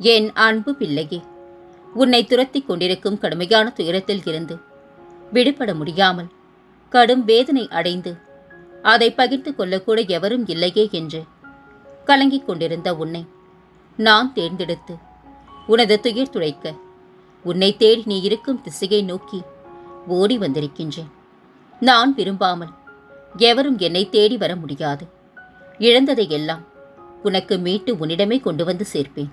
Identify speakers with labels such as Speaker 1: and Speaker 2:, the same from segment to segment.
Speaker 1: என் அன்பு பிள்ளையே? உன்னை துரத்திக் கொண்டிருக்கும் கடுமையான துயரத்தில் இருந்து விடுபட முடியாமல் கடும் வேதனை அடைந்து அதை பகிர்ந்து கொள்ளக்கூட எவரும் இல்லையே என்று கலங்கிக் கொண்டிருந்த உன்னை நான் தேர்ந்தெடுத்து உனது துயர் துடைக்க உன்னை தேடி நீ இருக்கும் திசையை நோக்கி ஓடி வந்திருக்கின்றேன். நான் விரும்பாமல் எவரும் என்னை தேடி வர முடியாது. இழந்ததை எல்லாம் உனக்கு மீட்டு உன்னிடமே கொண்டு வந்து சேர்ப்பேன்.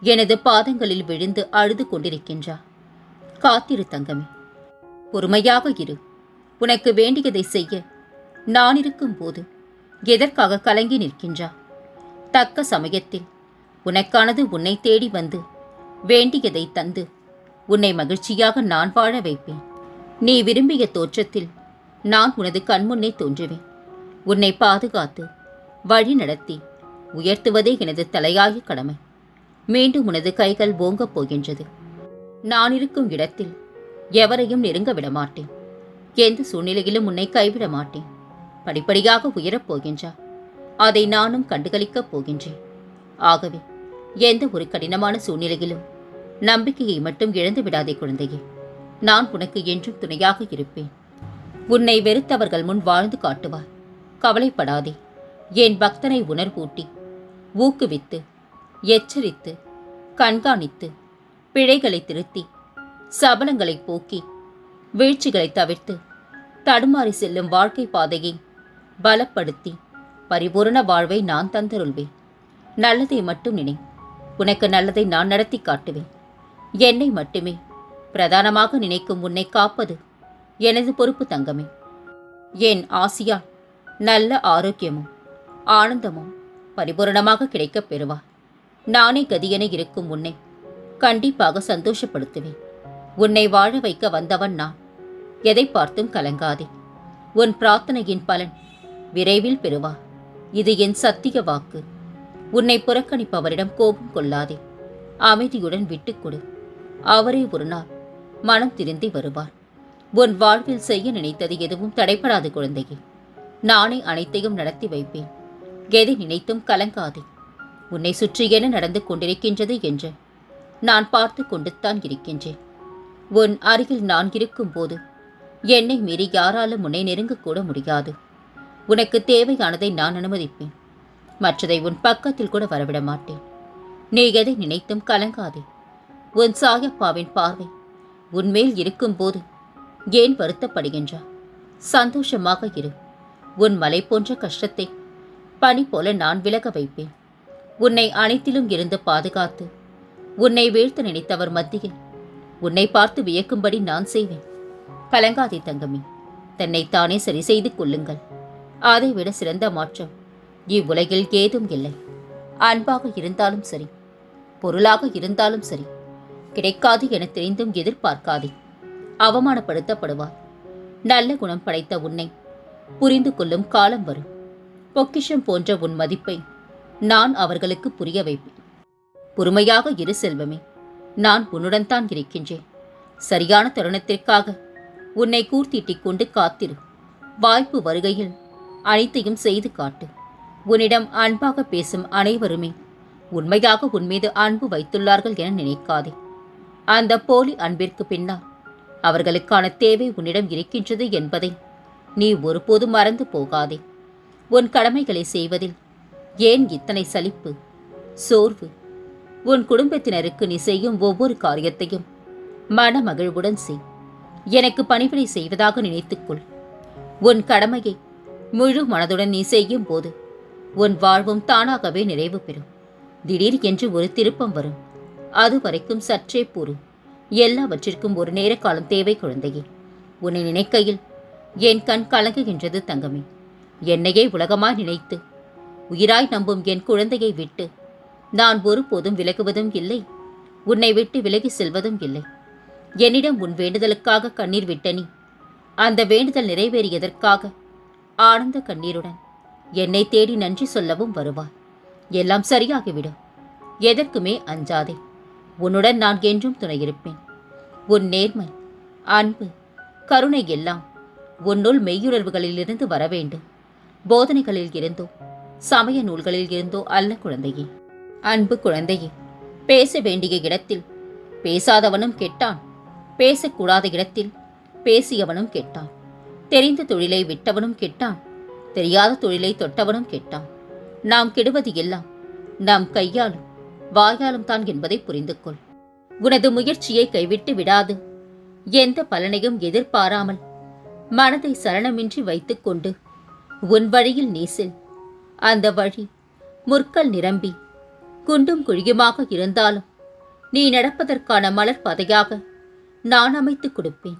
Speaker 1: எனது பாதங்களில் விழுந்து அழுது கொண்டிருக்கின்றார். காத்திரு தங்கமே பொறுமையாக இரு. உனக்கு வேண்டியதை செய்ய நான் இருக்கும் போது எதற்காக கலங்கி நிற்கின்றா தக்க சமயத்தில் உனக்கானது உன்னை தேடி வந்து வேண்டியதை தந்து உன்னை மகிழ்ச்சியாக நான் வாழ வைப்பேன். நீ விரும்பிய தோற்றத்தில் நான் உனது கண்முன்னே தோன்றுவேன். உன்னை பாதுகாத்து வழி நடத்தி உயர்த்துவதே எனது தலையாய கடமை. மீண்டும் உனது கைகள் ஓங்கப் போகின்றது. நான் இருக்கும் இடத்தில் எவரையும் நெருங்க விட மாட்டேன். எந்த சூழ்நிலையிலும் உன்னை கைவிட மாட்டேன். படிப்படியாக உயரப் போகின்றா. அதை நானும் கண்டுகளிக்கப் போகின்றேன். ஆகவே எந்த ஒரு கடினமான சூழ்நிலையிலும் நம்பிக்கையை மட்டும் இழந்து விடாதே குழந்தையே. நான் உனக்கு என்றும் துணையாக இருப்பேன். உன்னை வெறுத்தவர்கள் முன் வாழ்ந்து காட்டுவார். கவலைப்படாதே. என் பக்தனை உணர்வூட்டி ஊக்குவித்து எச்சரித்து கண்காணித்து பிழைகளை திருத்தி சபலங்களை போக்கி வீழ்ச்சிகளை தவிர்த்து தடுமாறி செல்லும் வாழ்க்கை பாதையை பலப்படுத்தி பரிபூரண வாழ்வை நான் தந்தருள்வேன். நல்லதை மட்டும் நினை உனக்கு நல்லதை நான் நடத்தி காட்டுவேன். என்னை மட்டுமே பிரதானமாக நினைக்கும் உன்னை காப்பது எனது பொறுப்பு தங்கமே. என் ஆசியால் நல்ல ஆரோக்கியமும் ஆனந்தமும் பரிபூரணமாக கிடைக்கப் பெறுவார் நானே கதியென இருக்கும் உன்னை கண்டிப்பாக சந்தோஷப்படுத்துவேன். உன்னை வாழ வைக்க வந்தவன் நான். எதை பார்த்தும் கலங்காதே. உன் பிரார்த்தனையின் பலன் விரைவில் பெறுவா. இது என் சத்திய வாக்கு. உன்னை புறக்கணிப்பவரிடம் கோபம் கொள்ளாதே. அமைதியுடன் விட்டுக்கொடு அவரே ஒரு நாள் மனம் திருந்தி வருவார். உன் வாழ்வில் செய்ய நினைத்தது எதுவும் தடைப்படாது குழந்தையே. நானே அனைத்தையும் நடத்தி வைப்பேன். எதை நினைத்தும் கலங்காதே. உன்னை சுற்றி என்ன நடந்து கொண்டிருக்கின்றது என்று நான் பார்த்து கொண்டுத்தான் இருக்கின்றேன். உன் அருகில் நான் இருக்கும்போது என்னை மீறி யாராலும் உன்னை நெருங்கக்கூட முடியாது. உனக்கு தேவையானதை நான் அனுமதிப்பேன். மற்றதை உன் பக்கத்தில் கூட வரவிட மாட்டேன். நீ எதை நினைத்தும் கலங்காதே. உன் சாயப்பாவின் பார்வை உன்மேல் இருக்கும்போது ஏன் வருத்தப்படுகின்றா? சந்தோஷமாக இரு. உன் மலை போன்ற கஷ்டத்தை பனி போல நான் விலக வைப்பேன். உன்னை அனைத்திலும் இருந்து பாதுகாத்து உன்னை வீழ்த்த நினைத்தவர் மத்தியில் உன்னை பார்த்து வியக்கும்படி நான் செய்வேன். கலங்காதே தங்கமே தன்னை தானே சரி செய்து கொள்ளுங்கள். அதைவிட சிறந்த மாற்றம் இவ்வுலகில் ஏதும் இல்லை. அன்பாக இருந்தாலும் சரி பொருளாக இருந்தாலும் சரி கிடைக்காது என தெரிந்தும் எதிர்பார்க்காதே. அவமானப்படுத்தப்படுவார். நல்ல குணம் படைத்த உன்னை புரிந்து கொள்ளும் காலம் வரும். பொக்கிஷம் போன்ற உன் மதிப்பை நான் அவர்களுக்கு புரிய வைப்பேன். பொறுமையாக இரு செல்வமே நான் உன்னுடன் தான் இருக்கின்றேன். சரியான தருணத்திற்காக உன்னை கூர்த்திட்டிக் கொண்டு காத்திரு. வாய்ப்பு வருகையில் அனைத்தையும் செய்து காட்டு. உன்னிடம் அன்பாக பேசும் அனைவருமே உண்மையாக உன் மீது அன்பு வைத்துள்ளார்கள் என நினைக்காதே. அந்த போலி அன்பிற்கு பின்னால் அவர்களுக்கான தேவை உன்னிடம் இருக்கின்றது என்பதை நீ ஒருபோதும் மறந்து போகாதே. உன் கடமைகளை செய்வதில் ஏன் இத்தனை சலிப்பு? சோர்வு. உன் குடும்பத்தினருக்கு நீ செய்யும் ஒவ்வொரு காரியத்தையும் மனமகிழ்வுடன் செய். எனக்கு பணிவிடை செய்வதாக நினைத்துக்கொள். உன் கடமையை முழு மனதுடன் நீ செய்யும் போது உன் வாழ்வும் தானாகவே நிறைவு பெறும். திடீர் என்று ஒரு திருப்பம் வரும். அதுவரைக்கும் சற்றே பொறு. எல்லாவற்றிற்கும் ஒரு நேர காலம் தேவை குழந்தையே. உன்னை நினைக்கையில் என் கண் கலங்குகின்றது தங்கமே. என்னையே உலகமாய் நினைத்து உயிராய் நம்பும் என் குழந்தையை விட்டு. நான் ஒருபோதும் விலகுவதும் இல்லை. உன்னை விட்டு விலகி செல்வதும் இல்லை. என்னிடம் உன் வேண்டுதலுக்காக கண்ணீர் விட்ட நீ. அந்த வேண்டுதல் நிறைவேறியதற்காக ஆனந்த கண்ணீருடன் என்னை தேடி நன்றி சொல்லவும் வருவாய். எல்லாம் சரியாகிவிடும். எதற்குமே அஞ்சாதே. உன்னுடன் நான் என்றும் துணையிருப்பேன். உன் நேர்மை அன்பு கருணை எல்லாம் உன்னுள் மெய்யுணர்வுகளிலிருந்து வர வேண்டும் போதனைகளில் இருந்தோ சமய நூல்களில் இருந்தோ அல்ல குழந்தையே. அன்பு குழந்தையே பேச வேண்டிய இடத்தில் பேசாதவனும் கெட்டான். பேசக்கூடாத இடத்தில் பேசியவனும் கெட்டான். தெரிந்த தொழிலை விட்டவனும் கெட்டான். தெரியாத தொழிலை தொட்டவனும் கெட்டான். நாம் கெடுவது எல்லாம் நாம் கையாலும் வாயாலும் தான் என்பதை புரிந்து கொள் உனது முயற்சியை கைவிட்டு விடாது. எந்த பலனையும் எதிர்பாராமல் மனதை சரணமின்றி வைத்துக்கொண்டு உன் வழியில் நீசில் அந்த வழி. முற்கள் நிரம்பி. குண்டும் குழியுமாக இருந்தாலும் நீ நடப்பதற்கான மலர் பதையாக நான் அமைத்துக் கொடுப்பேன்.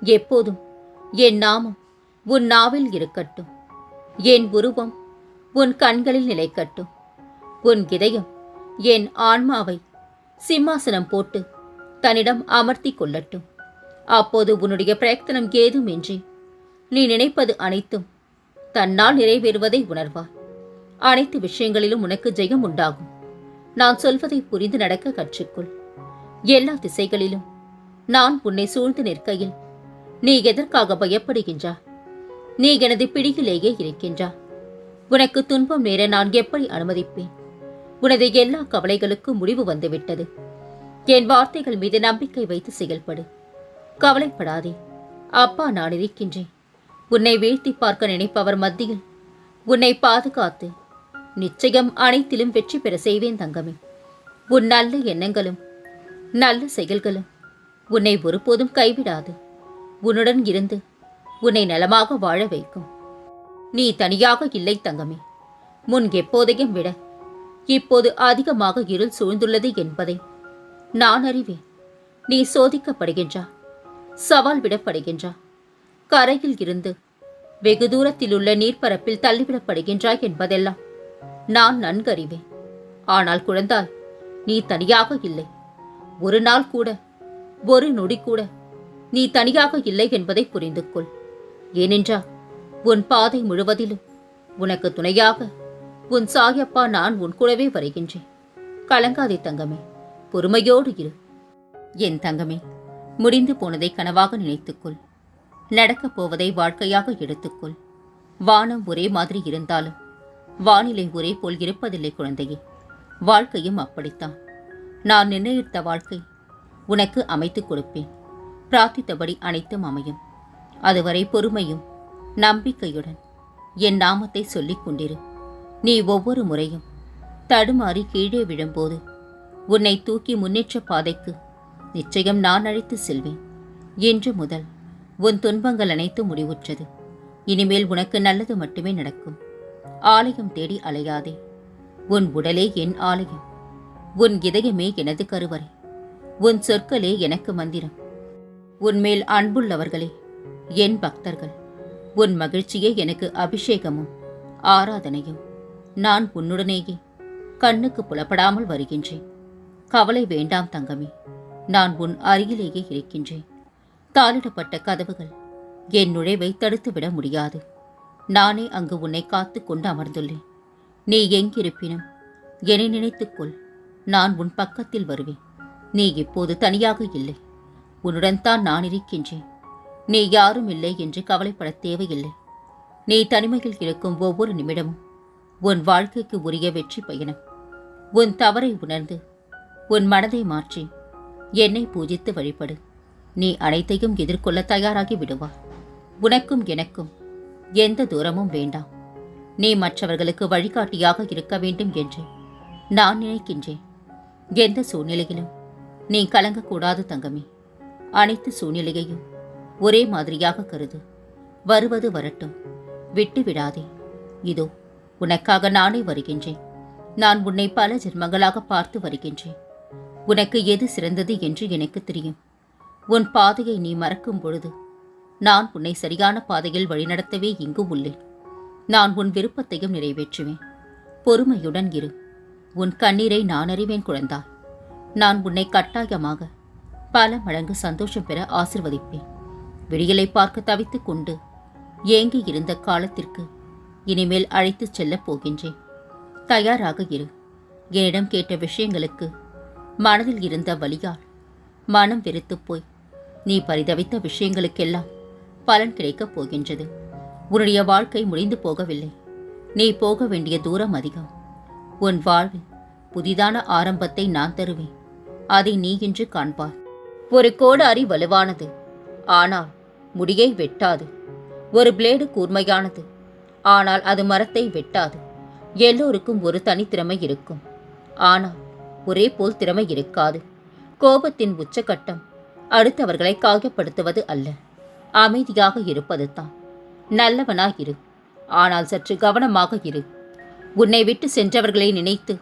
Speaker 1: எப்போதும் என் நாமம் உன் நாவில் இருக்கட்டும். என் உருவம் உன் கண்களில் நிலைக்கட்டும். உன் இதயம் என் ஆன்மாவை சிம்மாசனம் போட்டு தன்னிடம் அமர்த்தி கொள்ளட்டும். அப்போது உன்னுடைய பிரயத்தனம் ஏதுமின்றி நீ நினைப்பது அனைத்தும் தன்னால் நிறைவேறுவதை உணர்வார் அனைத்து விஷயங்களிலும் உனக்கு ஜெயம் உண்டாகும் நான் சொல்வதை புரிந்து நடக்க கற்றுக்கொள். எல்லா திசைகளிலும் நான் உன்னை சூழ்ந்து நிற்கையில் நீ எதற்காக பயப்படுகின்றா? நீ எனது பிடியிலேயே இருக்கின்றா? உனக்கு துன்பம் நேர நான் எப்படி அனுமதிப்பேன்? உனது எல்லா கவலைகளுக்கும் முடிவு வந்துவிட்டது. என் வார்த்தைகள் மீது நம்பிக்கை வைத்து செயல்படு. கவலைப்படாதே. அப்பா நான் இருக்கின்றேன். உன்னை வீழ்த்தி பார்க்க நினைப்பவர் மத்தியில் உன்னை பாதுகாத்து நிச்சயம் அனைத்திலும் வெற்றி பெற செய்வேன் தங்கமே. உன் நல்ல எண்ணங்களும் நல்ல செயல்களும் உன்னை ஒருபோதும் கைவிடாது. உன்னுடன் இருந்து உன்னை நலமாக வாழ வைக்கும். நீ தனியாக இல்லை தங்கமே. முன் எப்போதையும் விட இப்போது அதிகமாக இருள் சூழ்ந்துள்ளது என்பதை நான் அறிவேன். நீ சோதிக்கப்படுகின்றா சவால் விடப்படுகின்றா கரையில் இருந்து வெகு தூரத்தில் உள்ள நீர்ப்பரப்பில் தள்ளிவிடப்படுகின்றாய் என்பதெல்லாம் நான் நன்கறிவேன். ஆனால் குழந்தாய் நீ தனியாக இல்லை. ஒரு நாள் கூட ஒரு நொடி கூட நீ தனியாக இல்லை என்பதை புரிந்து கொள் ஏனென்றால் உன் பாதை முழுவதிலும் உனக்கு துணையாக உன் சாயப்பா நான் உன் கூடவே வருகின்றேன். கலங்காதே தங்கமே பொறுமையோடு இரு. என் தங்கமே முடிந்து போனதை கனவாக நினைத்துக்கொள். நடக்கப் போவதை வாழ்க்கையாக எடுத்துக்கொள். வானம் ஒரே மாதிரி இருந்தாலும் வானிலை ஒரே போல் இருப்பதில்லை குழந்தையே. வாழ்க்கையும் அப்படித்தான். நான் நிர்ணயித்த வாழ்க்கை உனக்கு அமைத்துக் கொடுப்பேன். பிரார்த்தித்தபடி அனைத்தும் அமையும். அதுவரை பொறுமையும் நம்பிக்கையுடன் என் நாமத்தை சொல்லிக் கொண்டிரு. நீ ஒவ்வொரு முறையும் தடுமாறி கீழே விழும்போது உன்னை தூக்கி முன்னேற்ற பாதைக்கு நிச்சயம் நான் அழைத்து செல்வேன். இன்று முதல் உன் துன்பங்கள் அனைத்தும் முடிவுற்றது. இனிமேல் உனக்கு நல்லது மட்டுமே நடக்கும். ஆலயம் தேடி அலையாதே. உன் உடலே என் ஆலயம். உன் இதயமே எனது கருவறை. உன் சொற்களே எனக்கு மந்திரம். உன்மேல் அன்புள்ளவர்களே என் பக்தர்கள். உன் மகிழ்ச்சியே எனக்கு அபிஷேகமும் ஆராதனையும். நான் உன்னுடனேயே கண்ணுக்கு புலப்படாமல் வருகின்றேன். கவலை வேண்டாம் தங்கமே நான் உன் அருகிலேயே இருக்கின்றேன். தாளிடப்பட்ட கதவுகள் என் நுழைவை தடுத்துவிட முடியாது. நானே அங்கு உன்னை காத்து கொண்டு அமர்ந்துள்ளேன். நீ எங்கிருப்பினும் என்னை நினைத்துக்கொள். நான் உன் பக்கத்தில் வருவேன். நீ இப்போது தனியாக இல்லை. உன்னுடன் தான் நான் இருக்கின்றேன். நீ யாரும் இல்லை என்று கவலைப்பட தேவையில்லை. நீ தனிமையில் இருக்கும் ஒவ்வொரு நிமிடமும் உன் வாழ்க்கைக்கு உரிய வெற்றி பயணம். உன் தவறை உணர்ந்து உன் மனதை மாற்றி என்னை பூஜித்து வழிபடு. நீ அனைத்தையும் எதிர்கொள்ள தயாராகி விடுவாய். உனக்கும் எனக்கும் எந்த தூரமும் வேண்டாம். நீ மற்றவர்களுக்கு வழிகாட்டியாக இருக்க வேண்டும் என்று நான் நினைக்கின்றேன். எந்த சூழ்நிலையிலும் நீ கலங்கக்கூடாது தங்கமே. அனைத்து சூழ்நிலையையும் ஒரே மாதிரியாக கருது. வருவது வரட்டும். விட்டு விடாதே. இதோ உனக்காக நானே வருகின்றேன். நான் உன்னை பல ஜென்மங்களாக பார்த்து வருகின்றேன். உனக்கு எது சிறந்தது என்று எனக்கு தெரியும். உன் பாதையை நீ மறக்கும் பொழுது நான் உன்னை சரியான பாதையில் வழிநடத்தவே இங்கு உள்ளேன். நான் உன் விருப்பத்தையும் நிறைவேற்றுவேன். பொறுமையுடன் இரு. உன் கண்ணீரை நான் அறிவேன் குழந்தாய் நான் உன்னை கட்டாயமாக பல மடங்கு சந்தோஷம் பெற ஆசிர்வதிப்பேன். விடியலை பார்க்க தவித்துக் கொண்டு ஏங்கி இருந்த காலத்திற்கு இனிமேல் அழைத்துச் செல்லப் போகின்றேன். தயாராக இரு. என்னிடம் கேட்ட விஷயங்களுக்கு மனதில் இருந்த வலியால் மனம் வெறுத்துப் போய். நீ பரிதவித்த விஷயங்களுக்கெல்லாம் பலன் கிடைக்கப் போகின்றது. உன்னுடைய வாழ்க்கை முடிந்து போகவில்லை. நீ போக வேண்டிய தூரம் அதிகம். உன் வாழ்வில் புதிதான ஆரம்பத்தை நான் தருவேன். அதை நீ இன்று காண்பாய். ஒரு கோடாரி வலுவானது. ஆனால் முடியை வெட்டாது. ஒரு பிளேடு கூர்மையானது. ஆனால் அது மரத்தை வெட்டாது. எல்லோருக்கும் ஒரு தனித்திறமை இருக்கும். ஆனால் ஒரே போல் திறமை இருக்காது. கோபத்தின் உச்சகட்டம் அடுத்தவர்களை காயப்படுத்துவது அல்ல. அமைதியாக இருப்பது தான். நல்லவனாக இரு. ஆனால் சற்று கவனமாக இரு. உன்னை விட்டு சென்றவர்களை நினைத்து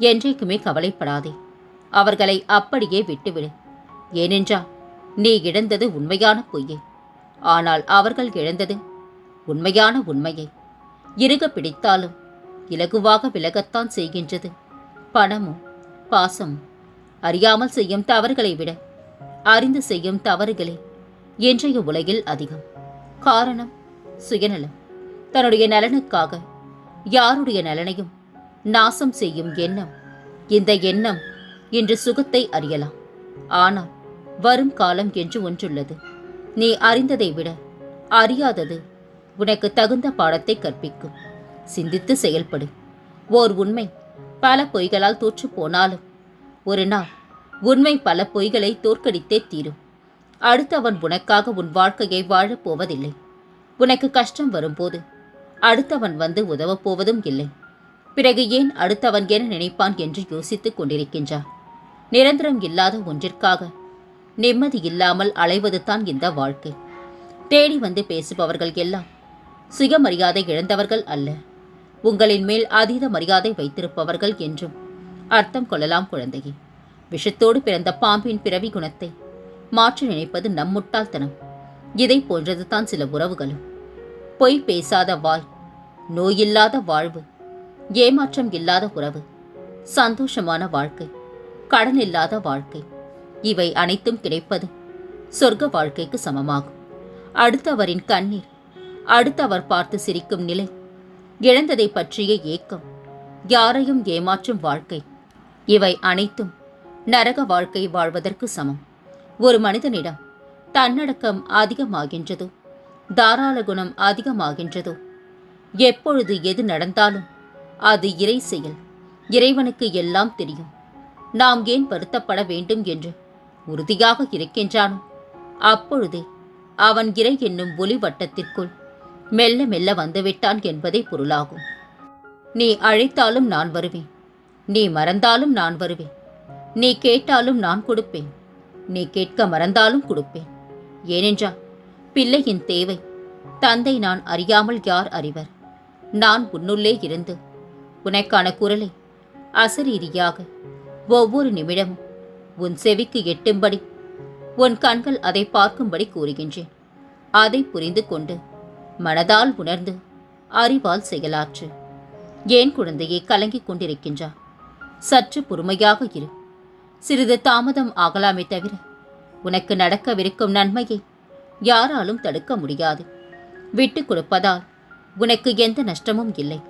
Speaker 1: என்றைக்குமே கவலைப்படாதே. அவர்களை அப்படியே விட்டுவிடு. ஏனென்றால் நீ இழந்தது உண்மையான பொய்யே. ஆனால் அவர்கள் இழந்தது உண்மையான உண்மையை. இருக பிடித்தாலும் இலகுவாக விலகத்தான் செய்கின்றது. பணமும் பாசமும் அறியாமல் செய்யும் தவறுகளை விட அறிந்து செய்யும் தவறுகளே இன்றைய உலகில் அதிகம். காரணம் சுயநலம். தன்னுடைய நலனுக்காக யாருடைய நலனையும் நாசம் செய்யும் எண்ணம். இந்த எண்ணம் இன்று சுகத்தை அறியலாம். ஆனால் வரும் காலம் என்று ஒன்றுள்ளது. நீ அறிந்ததை விட அறியாதது உனக்கு தகுந்த பாடத்தை கற்பிக்கும். சிந்தித்து செயல்படு. ஓர் உண்மை பல பொய்களால் தோற்று போனாலும் ஒரு நாள் உண்மை பல பொய்களை தோற்கடித்தே தீரும். அடுத்தவன் உனக்காக உன் வாழ்க்கையை வாழப் போவதில்லை. உனக்கு கஷ்டம் வரும்போது அடுத்தவன் வந்து உதவப் போவதும் இல்லை. பிறகு ஏன் அடுத்தவன் என நினைப்பான் என்று யோசித்துக் கொண்டிருக்கின்றார். நிரந்தரம் இல்லாத ஒன்றிற்காக நிம்மதி இல்லாமல் அலைவது தான் இந்த வாழ்க்கை. தேடி வந்து பேசுபவர்கள் எல்லாம் சுயமரியாதை இழந்தவர்கள் அல்ல. உங்களின் மேல் அதீத மரியாதை வைத்திருப்பவர்கள் என்றும் அர்த்தம் கொள்ளலாம் குழந்தையே. விஷத்தோடு பிறந்த பாம்பின் பிறவி குணத்தை மாற்றி நினைப்பது நம் முட்டாள்தனம். இதை போன்றது தான் சில உறவுகளும். பொய் பேசாத வாய் நோயில்லாத வாழ்வு ஏமாற்றம் இல்லாத உறவு சந்தோஷமான வாழ்க்கை கடன் இல்லாத வாழ்க்கை இவை அனைத்தும் கிடைப்பது சொர்க்க வாழ்க்கைக்கு சமமாகும். அடுத்தவரின் கண்ணீர் அடுத்தவர் பார்த்து சிரிக்கும் நிலை இழந்ததை பற்றிய ஏக்கம் யாரையும் ஏமாற்றும் வாழ்க்கை இவை அனைத்தும் நரக வாழ்க்கை வாழ்வதற்கு சமம். ஒரு மனிதனிடம் தன்னடக்கம் அதிகமாகின்றதோ தாராள குணம் அதிகமாகின்றதோ. எப்பொழுது எது நடந்தாலும் அது இறை செயல் இறைவனுக்கு எல்லாம் தெரியும். நாம் ஏன் வருத்தப்பட வேண்டும் என்று உறுதியாக இருக்கின்றானோ? அப்பொழுதே அவன் இறை என்னும் ஒளி வட்டத்திற்குள் மெல்ல மெல்ல வந்துவிட்டான் என்பதே பொருளாகும். நீ அழைத்தாலும் நான் வருவேன் நீ மறந்தாலும் நான் வருவேன் நீ கேட்டாலும் நான் கொடுப்பேன். நீ கேட்க மறந்தாலும் கொடுப்பேன். ஏனென்றால் பிள்ளையின் தேவை தந்தை நான் அறியாமல் யார் அறிவர்? நான் உன்னுள்ளே இருந்து உனக்கான குரலை அசரீரியாக ஒவ்வொரு நிமிடமும் உன் செவிக்கு எட்டும்படி உன் கண்கள் அதை பார்க்கும்படி கூறுகின்றேன். அதை புரிந்து கொண்டு மனதால் உணர்ந்து அறிவால் செயலாற்று. ஏன் குழந்தையை கலங்கிக் கொண்டிருக்கின்றா சற்று பொறுமையாக இரு. சிறிது தாமதம் ஆகலாமே தவிர உனக்கு நடக்கவிருக்கும் நன்மையை யாராலும் தடுக்க முடியாது. விட்டுக் கொடுப்பதால் உனக்கு எந்த நஷ்டமும் இல்லை.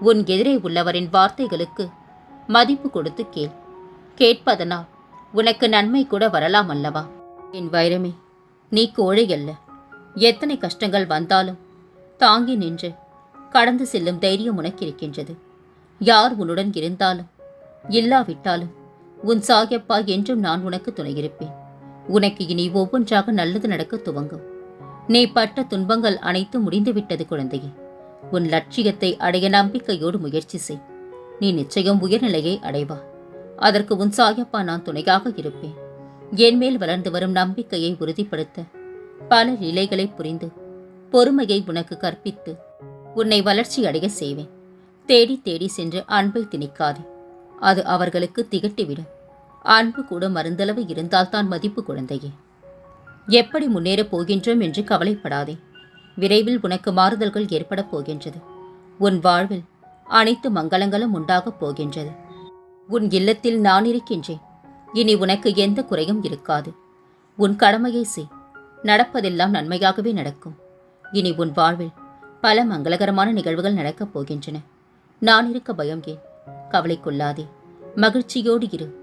Speaker 1: உன் எதிரே உள்ளவரின் வார்த்தைகளுக்கு மதிப்பு கொடுத்து கேள். கேட்பதனால் உனக்கு நன்மை கூட வரலாம் அல்லவா? என் வைரமே நீ கோழை அல்ல. எத்தனை கஷ்டங்கள் வந்தாலும் தாங்கி நின்று கடந்து செல்லும் தைரியம் உனக்கு இருக்கின்றது யார் உன்னுடன் இருந்தாலும் இல்லாவிட்டாலும் உன் சாயப்பா என்றும் நான் உனக்கு துணையிருப்பேன். உனக்கு இனி ஒவ்வொன்றாக நல்லது நடக்க துவங்கும். நீ பட்ட துன்பங்கள் அனைத்தும் முடிந்துவிட்டது குழந்தையே. உன் லட்சியத்தை அடைய நம்பிக்கையோடு முயற்சி செய். நீ நிச்சயம் உயர்நிலையை அடைவா. அதற்கு உன் சாயப்பா நான் துணையாக இருப்பேன். என் மேல் வளர்ந்து வரும் நம்பிக்கையை உறுதிப்படுத்த பல நிலைகளை புரிந்து பொறுமையை உனக்கு கற்பித்து உன்னை வளர்ச்சி அடைய செய்வேன். தேடி தேடி சென்று அன்பை திணிக்காதே. அது அவர்களுக்கு திகட்டிவிடும். அன்பு கூட மருந்தளவு இருந்தால்தான் மதிப்பு குழந்தையே. எப்படி முன்னேறப் போகின்றோம் என்று கவலைப்படாதே. விரைவில் உனக்கு மாறுதல்கள் ஏற்படப் போகின்றது. உன் வாழ்வில் அனைத்து மங்களங்களும் உண்டாகப் போகின்றது. உன் இல்லத்தில் நான் இருக்கின்றேன். இனி உனக்கு எந்த குறையும் இருக்காது. உன் கடமையை செய். நடப்பதெல்லாம் நன்மையாகவே நடக்கும். இனி உன் வாழ்வில் பல மங்களகரமான நிகழ்வுகள் நடக்கப் போகின்றன. நான் இருக்க பயம் ஏன்? கவலை மகிழ்ச்சியோடு இரு.